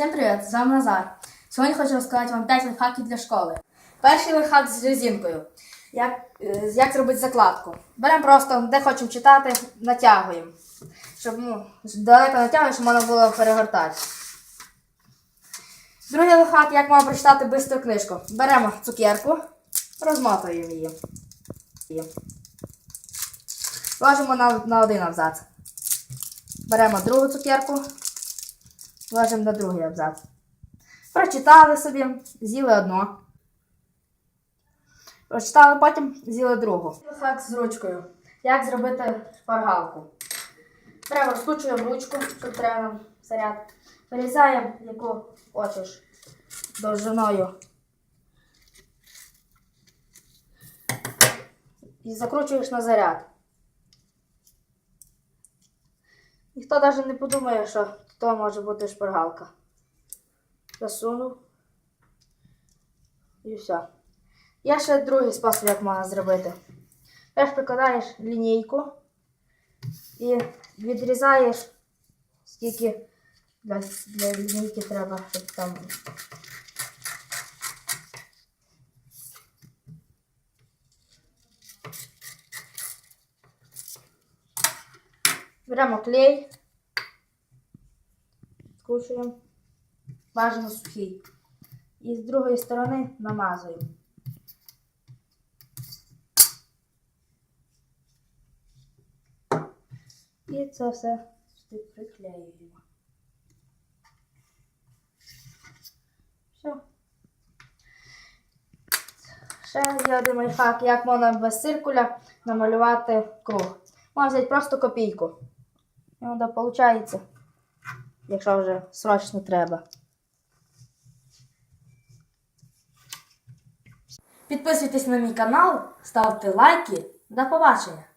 Всім привіт! З вами Назар. Сьогодні хочу розказати вам 5 лайфхаків для школи. Перший лайфхак з резинкою. Як, е, як зробити закладку? Беремо просто, де хочемо читати, натягуємо. Щоб ну, далеко натягуємо, щоб можна було перегортати. Другий лайфхак, як можна прочитати швидко книжку. Беремо цукерку, розмотуємо її. Ложимо на, на один абзац. Беремо другу цукерку, ложимо на другий абзац. Прочитали собі, з'їли одно. Прочитали, потім з'їли другу. Лайфхак з ручкою. Як зробити шпаргалку? Беремо, розкручуємо ручку, щоб треба заряд. Вирізаємо, яку хочеш довжиною. І закручуєш на заряд. Ніхто навіть не подумає, що то може бути шпаргалка. Засунув. І все. Є ще другий спосіб, як можна зробити. Теж прикладаєш лінійку і відрізаєш, скільки для, для лінійки треба, щоб там. Беремо клей, скручуємо, бажано сухий. І з другої сторони намазуємо. І це все приклеюємо. Все. Ще є один лайфхак, як можна без циркуля намалювати круг. Можна взяти просто копійку. І воно виходить, якщо вже срочно треба. Підписуйтесь на мій канал, ставте лайки. До побачення!